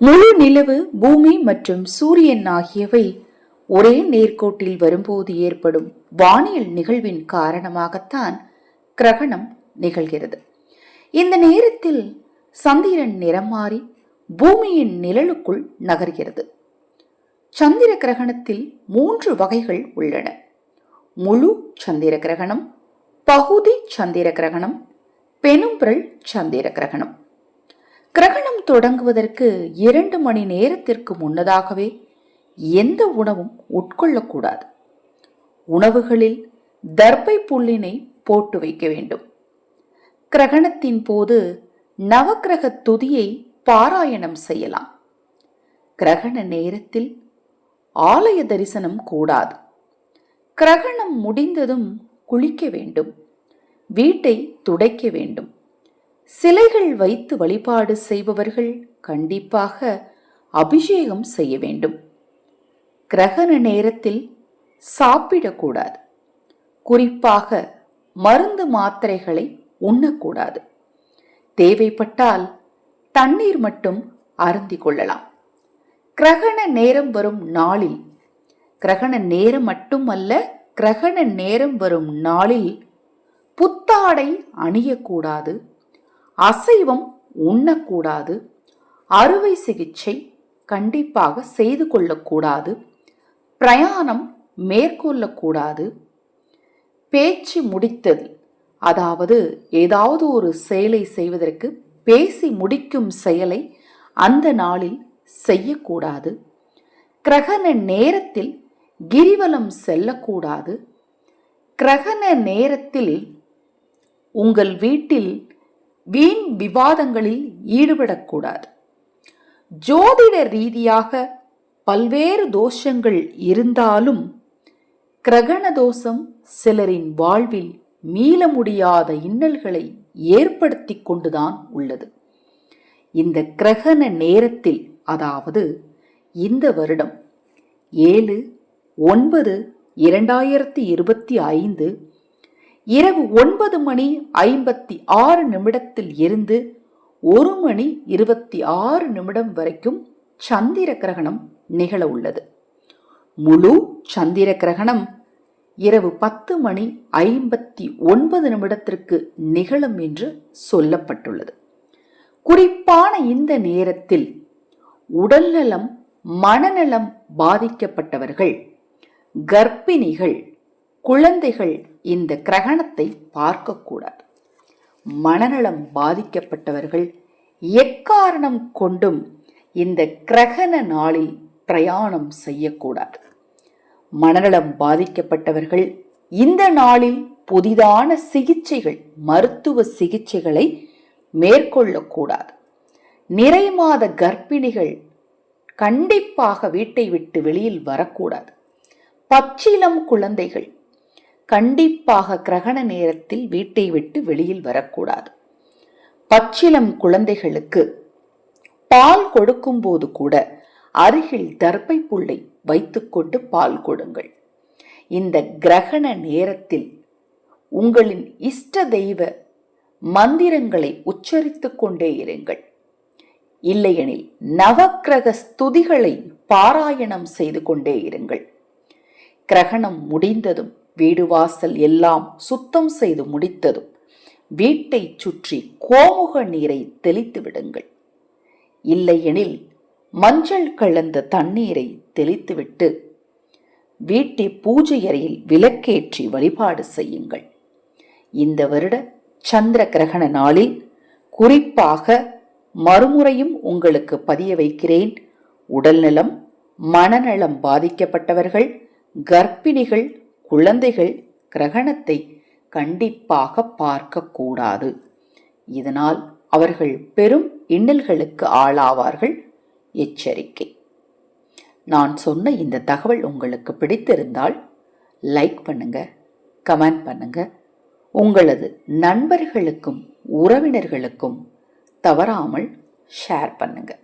முழு நிலவு பூமி மற்றும் சூரியன் ஆகியவை ஒரே நேர்கோட்டில் வரும்போது ஏற்படும் வானியல் நிகழ்வின் காரணமாகத்தான் கிரகணம் நிகழ்கிறது. இந்த நேரத்தில் சந்திரன் நிறம் மாறி பூமியின் நிழலுக்குள் நகர்கிறது. சந்திர கிரகணத்தில் மூன்று வகைகள் உள்ளன. முழு சந்திர கிரகணம் பகுதி சந்திர கிரகணம் பெனும்பிரல் சந்திர கிரகணம். கிரகணம் தொடங்குவதற்கு இரண்டு மணி நேரத்திற்கு முன்னதாகவே எந்த உணவும் உட்கொள்ளக்கூடாது. உணவுகளில் தர்பை புல்லினை போட்டு வைக்க வேண்டும். கிரகணத்தின் போது நவக்கிரக துதியை பாராயணம் செய்யலாம். கிரகண நேரத்தில் ஆலய தரிசனம் கூடாது. கிரகணம் முடிந்ததும் குளிக்க வேண்டும். வீட்டை துடைக்க வேண்டும். சிலைகள் வைத்து வழிபாடு செய்பவர்கள் கண்டிப்பாக அபிஷேகம் செய்ய வேண்டும். கிரகண நேரத்தில் சாப்பிடக்கூடாது. குறிப்பாக மருந்து மாத்திரைகளை உண்ணக்கூடாது. தேவைப்பட்டால் தண்ணீர் மட்டும் அருந்தி கொள்ளலாம். கிரகண நேரம் வரும் நாளில் கிரகண நேரம் மட்டுமல்ல கிரகண நேரம் வரும் நாளில் புத்தாடை அணியக்கூடாது. அசைவம் உண்ணக்கூடாது. அறுவை சிகிச்சை கண்டிப்பாக செய்து கொள்ளக்கூடாது. பிரயாணம் மேற்கொள்ளக்கூடாது. பேச்சு முடித்தது அதாவது ஏதாவது ஒரு செயலை செய்வதற்கு பேசி முடிக்கும் செயலை அந்த நாளில் செய்யக்கூடாது. கிரகண நேரத்தில் கிரிவலம் செல்லக்கூடாது. கிரகண நேரத்தில் உங்கள் வீட்டில் வீண் விவாதங்களில் ஈடுபடக்கூடாது. ஜோதிட ரீதியாக பல்வேறு தோஷங்கள் இருந்தாலும் கிரகண தோஷம் சிலரின் வாழ்வில் மீள முடியாத இன்னல்களை ஏற்படுத்தி கொண்டுதான் உள்ளது. இந்த கிரகண நேரத்தில் அதாவது இந்த வருடம் ஏழு ஒன்பது இரண்டாயிரத்தி இருபத்தி ஐந்து இரவு ஒன்பது மணி ஐம்பத்தி ஆறு நிமிடத்தில் இருந்து ஒரு மணி இருபத்தி ஆறு நிமிடம் வரைக்கும் சந்திர கிரகணம் நிகழ உள்ளது. முழு சந்திர கிரகணம் இரவு பத்து மணி ஐம்பத்தி ஒன்பது நிமிடத்திற்கு நிகழும் என்று சொல்லப்பட்டுள்ளது. குறிப்பான இந்த நேரத்தில் உடல்நலம் மனநலம் பாதிக்கப்பட்டவர்கள் கர்ப்பிணிகள் குழந்தைகள் இந்த கிரகணத்தை பார்க்கக்கூடாது. மனநலம் பாதிக்கப்பட்டவர்கள் எக்காரணம் கொண்டும் இந்த கிரகண நாளில் பிரயாணம் செய்யக்கூடாது. மனநலம் பாதிக்கப்பட்டவர்கள் இந்த நாளில் புதிதான சிகிச்சைகள் மருத்துவ சிகிச்சைகளை மேற்கொள்ளக்கூடாது. நிறை மாத கர்ப்பிணிகள் கண்டிப்பாக வீட்டை விட்டு வெளியில் வரக்கூடாது. பச்சிலம் குழந்தைகள் கண்டிப்பாக கிரகண நேரத்தில் வீட்டை விட்டு வெளியில் வரக்கூடாது. பச்சிலம் குழந்தைகளுக்கு பால் கொடுக்கும்போது கூட அருகில் தர்பை புள்ளை வைத்துக்கொண்டு பால் கொடுங்கள். இந்த கிரகண நேரத்தில் உங்களின் இஷ்ட தெய்வ மந்திரங்களை உச்சரித்து கொண்டே இருங்கள். இல்லையெனில் நவக்கிரக ஸ்துதிகளை பாராயணம் செய்து கொண்டே இருங்கள். கிரகணம் முடிந்ததும் வீடு வாசல் எல்லாம் சுத்தம் செய்து முடித்ததும் வீட்டை சுற்றி கோமுக நீரை தெளித்து விடுங்கள். இல்லையெனில் மஞ்சள் கலந்த தண்ணீரை தெளித்துவிட்டு வீட்டை பூஜை அறையில் விளக்கேற்றி வழிபாடு செய்யுங்கள். இந்த வருட சந்திர கிரகண நாளில் குறிப்பாக மறுமுறையும் உங்களுக்கு பதிய வைக்கிறேன். உடல்நலம் மனநலம் பாதிக்கப்பட்டவர்கள் கர்ப்பிணிகள் குழந்தைகள் கிரகணத்தை கண்டிப்பாக பார்க்கக்கூடாது இதனால் அவர்கள் பெரும் இன்னல்களுக்கு ஆளாவார்கள். எச்சரிக்கை. நான் சொன்ன இந்த தகவல் உங்களுக்கு பிடித்திருந்தால் லைக் பண்ணுங்க கமெண்ட் பண்ணுங்க. உங்களது நண்பர்களுக்கும் உறவினர்களுக்கும் தவறாமல் ஷேர் பண்ணுங்கள்